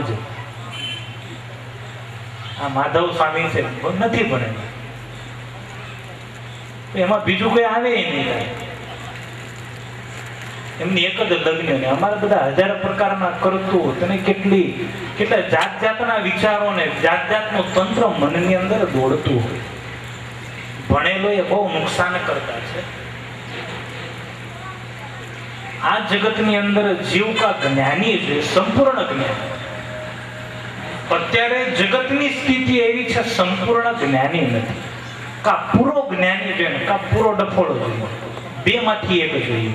છે આ માધવ સ્વામી છે નથી ભણેલા. એમાં બીજું કોઈ આવે નહીં એમની એક જ લગ્ન ને અમારા બધા હજાર પ્રકારના કરતું તને કેટલી, કેટલા જાત જાતના વિચારો ને જાત જાતનું તંત્ર મનની અંદર દોડતું હોય. ભણેલો એ બહુ નુકસાન કરતા છે. આ જગતની અંદર જીવ કા જ્ઞાની છે સંપૂર્ણ જ્ઞાન. અત્યારે જગતની સ્થિતિ એવી છે, સંપૂર્ણ જ્ઞાની નથી. કા પૂરો જ્ઞાની જોઈએ કા પૂરો ડફોડો જોઈએ બે માંથી એક જોઈએ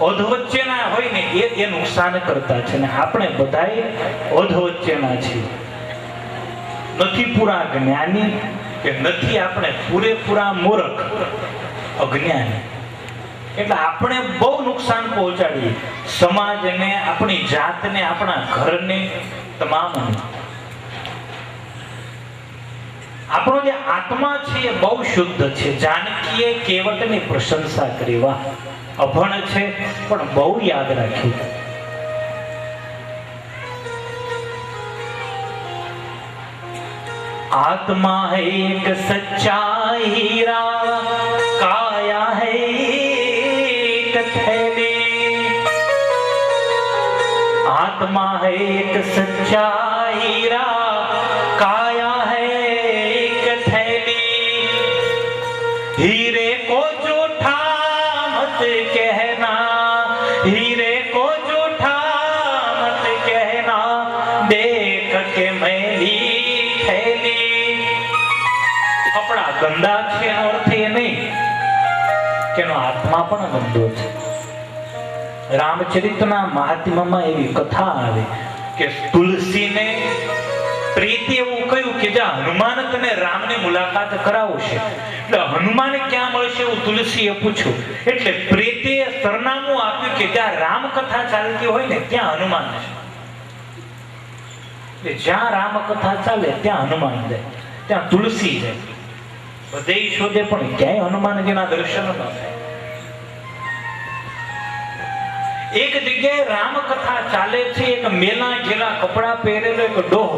અધ વચ્ચેના હોય ને, એ એ નુકસાન કરતા છે. ને આપણે બધાએ અધ વચ્ચેના છીએ. નથી પૂરા જ્ઞાની કે નથી આપણે પૂરેપૂરા મૂર્ખ, અજ્ઞાની. એટલે આપણે બહુ નુકસાન પહોંચાડીએ. સમાજને, આપણી જાતને, આપણા ઘરને તમામ આપણો જે આત્મા છે એ બહુ શુદ્ધ છે. જાનકીએ કેવટની પ્રશંસા કરી? અભણ છે, પણ બહુ યાદ રાખી. આત્મા હૈ એક સચ્ચા હીરા, કાયા હૈ એક થેલે. આત્મા હૈ એક સચ્ચા હીરા हीरे को जूठा मत कहना हीरे को जूठा मत कहना देख के मैली थैली કપડા ગંદા છે એનો અર્થ એ નહીં કે એનો આત્મા પણ ગંદો છે રામચરિતના મહાત્મામાં એવી કથા આવે કે તુલસીને પ્રીતિ એવું કહ્યું કે જા હનુમાન તને રામની મુલાકાત કરાવશે એટલે હનુમાન ક્યાં મળશે એવું તુલસીએ પૂછ્યું. એટલે પ્રીતિએ સરનામું આપ્યું કે જ્યાં રામ કથા ચાલતી હોય ને, ત્યાં હનુમાન છે જ્યાં રામ કથા ચાલે, ત્યાં હનુમાન જાય. ત્યાં તુલસી જાય. બધે શોધે પણ ક્યાંય હનુમાનજીના દર્શન ન થાય. એક જગ્યાએ રામકથા ચાલે છે, એક મેલા ઘેલા કપડા પહેરેલો, એક ડોહ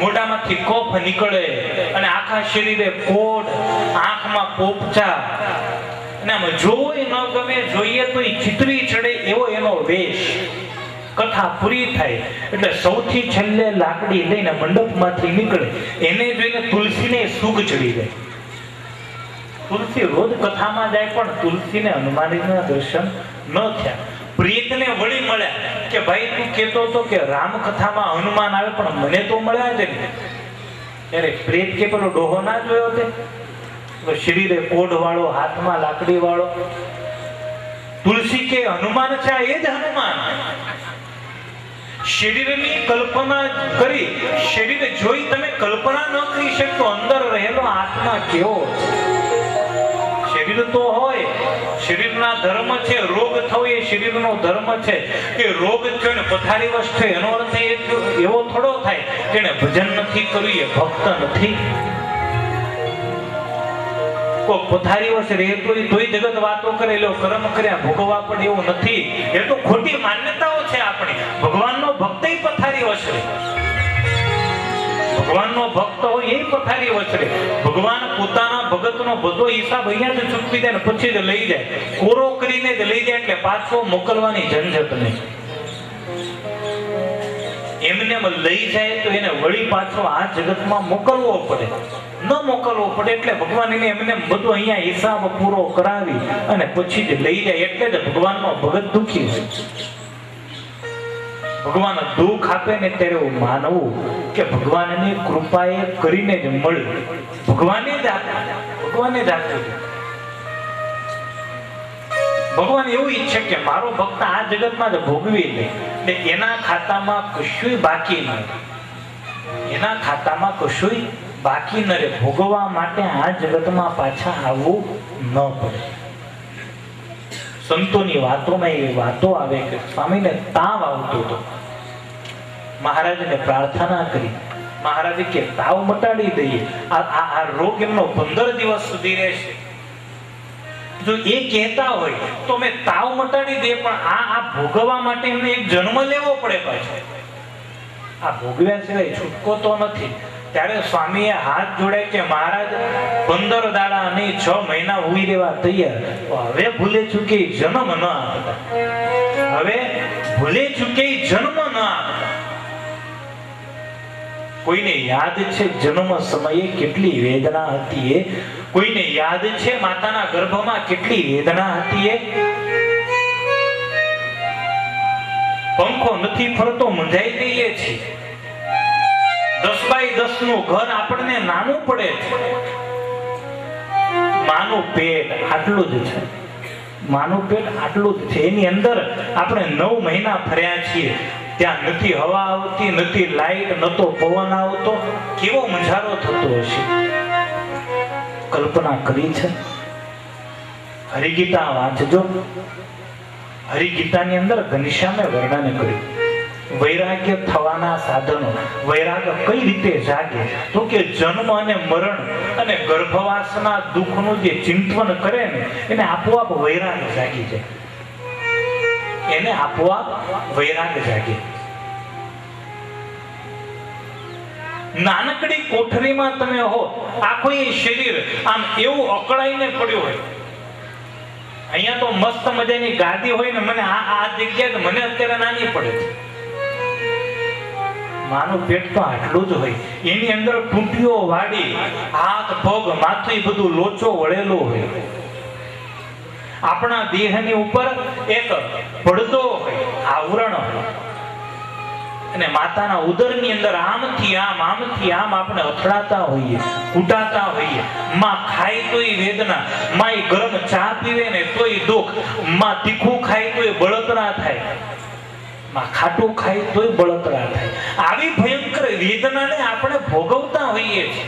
મોઢામાંથી કોફ નીકળે અને આખા શરીરે કોટ, આંખમાં પોપચા. અને આમ જોવું ન ગમે, જોઈએ તો એ ચિતરી ચડે એવો એનો વેશ. કથા પૂરી થાય. એટલે સૌથી છેલ્લે લાકડી લઈને મંડપમાંથી નીકળે. એને જોઈને તુલસીને સુખ ચડી જાય. તુલસી રોજ કથામાં જાય, પણ તુલસીને હનુમાનજીના દર્શન ન થયા. પ્રીતને વળી મળ્યા કે ભાઈ તું કેતો હતો કે રામ કથામાં હનુમાન આવે, પણ મને તો મળ્યા જ ત્યારે પ્રેત કે પેલો ડોહો ના જોયો તે? શરીરે કોઢ વાળો હાથમાં લાકડી વાળો તુલસી કે હનુમાન છે એ જ હનુમાન? શરીરની કલ્પના કરી શરીર જોઈ તમે કલ્પના ન કરી શકતો, અંદર રહેલો આત્મા કેવો? શરીર તો હોય શરીરના ધર્મ છે, રોગ થવો એ શરીરનો ધર્મ છે. કે રોગ થયો ને પથારી વશ થયો, એનો અર્થ એવો થોડો થાય એને ભજન નથી કર્યું, એ ભક્ત નથી. કો પથારી વશ રહેતો તોય જગત વાતો કરે લો કર્મ કર્યા, ભોગવવા પણ એવું નથી. એ તો ખોટી માન્યતાઓ છે આપણી. ભગવાનનો ભક્તય પથારી વશ રહે. ભગવાનનો ભક્ત હોય એ પથારી વચરે ભગવાન પોતાના ભગતનો બધો હિસાબ અહીંયા જ ચૂકવી દે પછી જ લઈ જાય. કોરો કરીને જ લઈ જાય એટલે પાછો મોકલવાની ઝંઝટ નહીં. એમને લઈ જાય તો એને વળી પાછો આ જગતમાં મોકલવો પડે. ન મોકલવો પડે એટલે ભગવાન એને એમને એમ બધું અહીંયા હિસાબ પૂરો કરાવી અને પછી જ લઈ જાય એટલે જ ભગવાનનો ભગત દુખી હોય. ભગવાન દુઃખ આપે ને ત્યારે એવું માનવું કે ભગવાનની કૃપાએ કરીને જ મળ્યું ભગવાને જ ભગવાને એવું ઈચ્છે કે મારો ભક્ત આ જગતમાં જ ભોગવી લે. ને એના ખાતામાં કશુંય બાકી ન એના ખાતામાં કશુંય બાકી ન રહે. ભોગવા માટે આ જગતમાં પાછા આવવું ન પડે. સંતોની વાતોમાં એવી વાતો આવે કે સ્વામીને તાવ આવતો હતો. મહારાજને પ્રાર્થના કરી. મહારાજે કે તાવ મટાડી દઈએ. આ રોગ એમનો પંદર દિવસ સુધી રહેશે. જો એ કહેતા હોય તો મેં તાવ મટાડી દઈએ, પણ આ આ ભોગવવા માટે એમને એક જન્મ લેવો પડે પાછો. આ ભોગવ્યા સિવાય છૂટકો તો નથી. ત્યારે સ્વામીએ હાથ જોડે કે મહારાજ, પંદર દાડા નહીં છ મહિના ઉઈ રહેવા તૈયાર. હવે ભૂલે ચૂકે જન્મ ન આપતા. હવે ભૂલે ચૂકે જન્મ ન આપતા. કોઈને યાદ છે જન્મ સમયે કેટલી વેદના હતી એ? કોઈને યાદ છે માતાના ગર્ભમાં કેટલી વેદના હતી એ? પંખો નથી ફરતો, મૂંઝાઈ જઈએ છીએ દસ બાય દસનું ઘર આપણને નાનું પડે છે. માનું પેટ આટલું જ છે. માનું પેટ આટલું જ છે. એની અંદર આપણે નવ મહિના ફર્યા છીએ. ત્યાં નથી હવા આવતી, નથી લાઈટ નતો પવન આવતો. કેવો મજારો થતો હશે? કલ્પના કરી છે? હરિગીતા વાંચજો. હરિગીતાની અંદર ઘનશ્યામે વર્ણન કર્યું. વૈરાગ્ય થવાના સાધનો. વૈરાગ્ય કઈ રીતે જાગે? તો કે જન્મ અને મરણ અને ગર્ભવાસના દુઃખનું જે ચિંતન કરે ને, એને આપોઆપ વૈરાગ જાગી જાય. એને આપોઆપ વૈરાગ જાગે. નાનકડી કોઠરીમાં તમે હો, આખું એ શરીર આમ એવું અકળાઈને પડ્યું હોય. અહીંયા તો મસ્ત મજાની ગાદી હોય ને, મને આ આ જગ્યાએ મને અત્યારે નાની પડે છે. માનું પેટ તો આટલું જ હોય. એની અંદર ટૂંટીઓ વાડી, હાથ, પગ, માથું બધું લોચો વળેલો હોય. આપણા દેહની ઉપર એક પડદો હોય, આવરણ હોય. અને માતાના ઉદરની અંદર આમથી આમ આમથી આમ આપણે અથડાતા હોઈએ, કૂટાતા હોઈએ. માં ખાય તોય વેદના, માં ગરમ ચા પીવે ને તોય દુઃખ. માં તીખું ખાય તોય બળતરા થાય. માં ખાટું ખાય તોય બળતરા થાય. આવી ભયંકર વેદનાને આપણે ભોગવતા હોઈએ છીએ.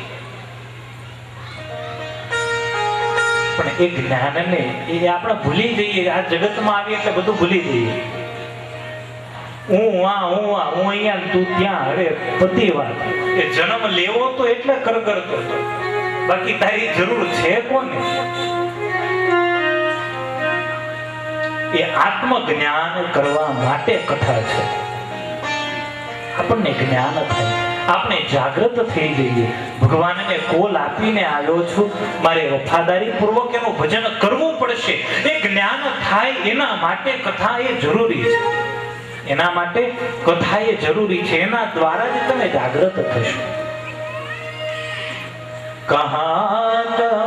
પણ એ જ્ઞાનને એ આપણે ભૂલી જઈએ, આ જગતમાં આવી એટલે બધું ભૂલી જઈએ. હું આ હું આ, હું અહીંયા તું ત્યાં. હવે પતિ વાત. એ જન્મ લેવો તો એટલે કરગરતો હતો બાકી તારી જરૂર છે કોને? એ આત્મ જ્ઞાન કરવા માટે કથા છે. આપણને જ્ઞાન થાય. આપણે જાગૃત થઈ જઈએ. ભગવાનને કોલ આપીને આવ્યો છું. મારે વફાદારી પૂર્વક એનું ભજન કરવું પડશે. એ જ્ઞાન થાય એના માટે કથા એ જરૂરી છે. એના માટે કથા એ જરૂરી છે. એના દ્વારા જ તમે જાગૃત થશો. કહું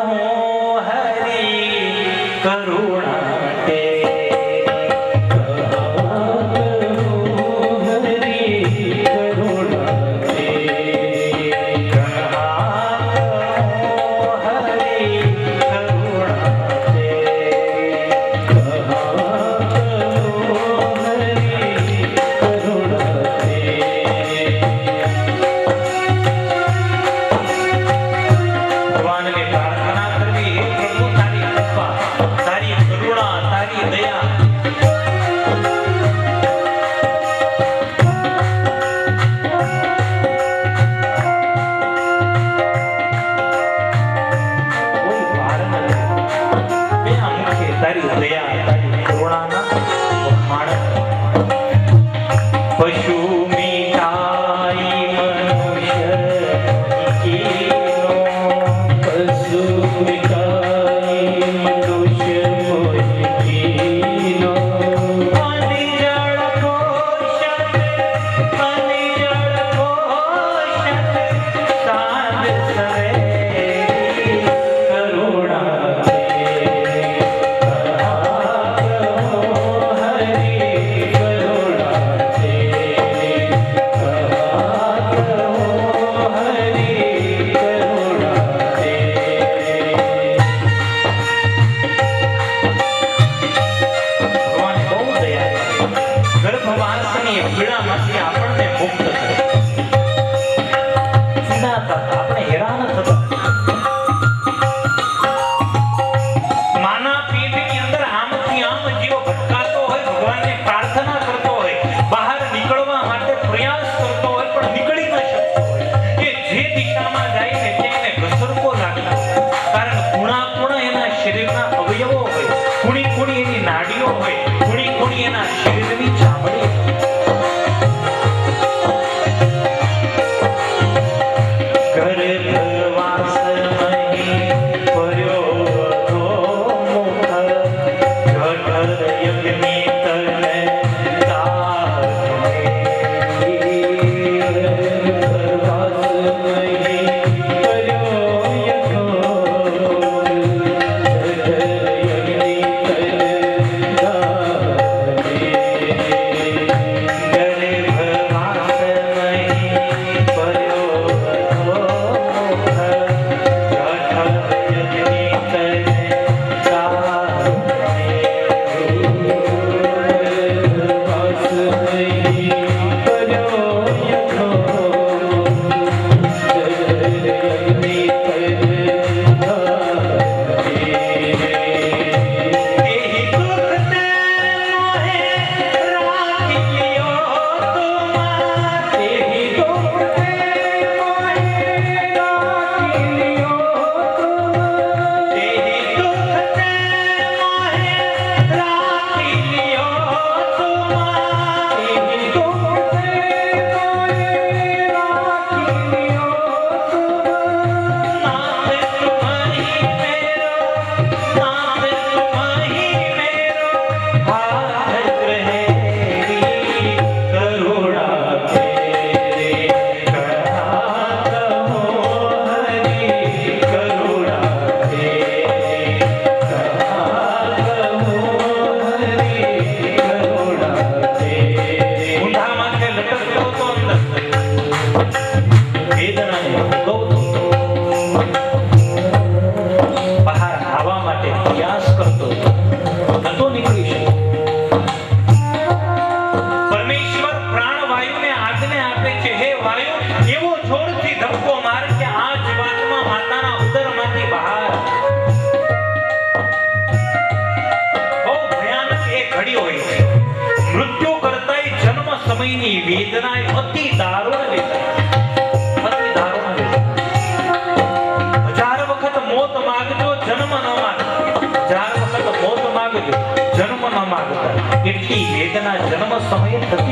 વેદના. એ અતિ દારૂણ વેદના.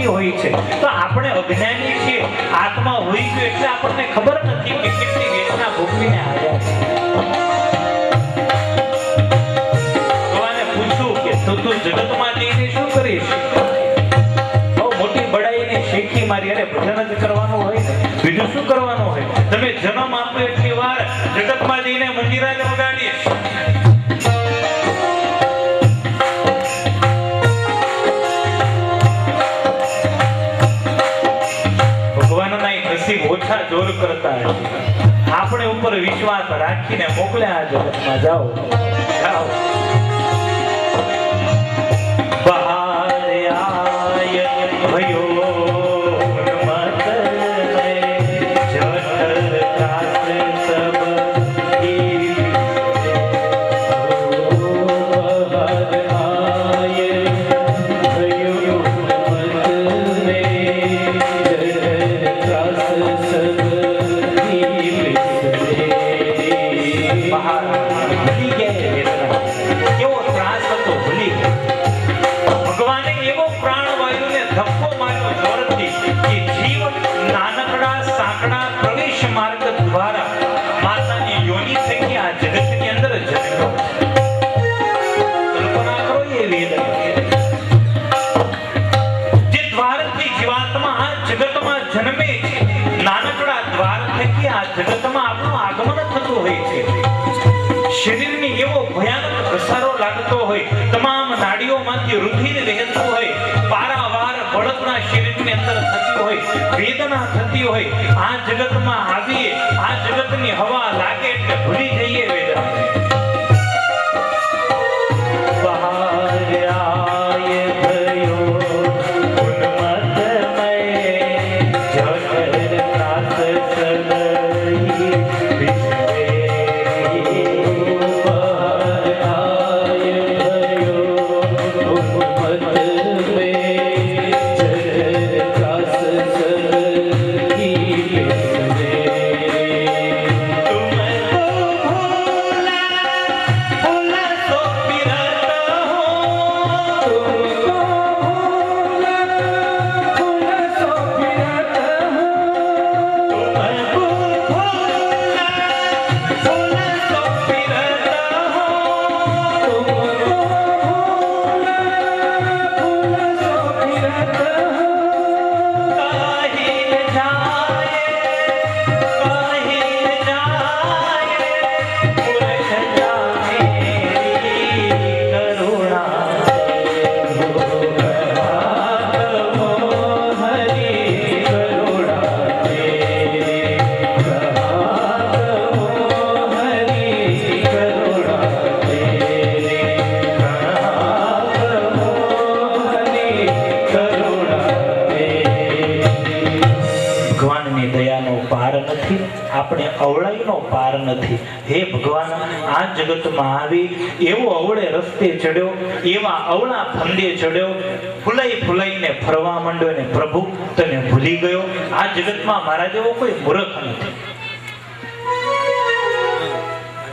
હોય છે. તો આપણે અજ્ઞાની છીએ, આત્મા હોય ગયો એટલે આપણને ખબર નથી કે કેટલી વેદના ભોગવીને આવ્યા પૂછ્યું કે તું તું જગતમાં મારી અરે ભજન જ કરવાનું હોય. બીજું શું કરવાનું હોય? તમે જન્મ આપો એટલી વાર જગતમાં જઈને મંદિરા જ વગાડીએ ભગવાનના નસીબ ઓછા જોર કરતા આપણે ઉપર વિશ્વાસ રાખીને મોકલ્યા જગતમાં જાઓ. જાઓ. હોય વેદના થતી હોય આ જગતમાં આવીએ અવળાઈનો પાર નથી. હે ભગવાન, આ જગતમાં આવી એવો અવળે રસ્તે ચડ્યો, એવા અવળા ફંદે ચડ્યો, ફૂલાઈ ફૂલાઈને ફરવા માંડ્યો ને પ્રભુ, તને ભૂલી ગયો? આ જગતમાં મારા જેવો કોઈ મૂર્ખ નથી.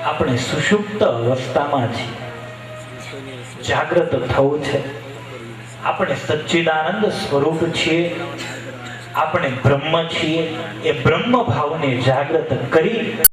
આપણે સુષુપ્ત અવસ્થામાં છીએ. જાગ્રત થવું છે. આપણે સચ્ચિદાનંદ સ્વરૂપ છીએ. આપણે બ્રહ્મ છીએ. એ બ્રહ્મ ભાવને જાગૃત કરી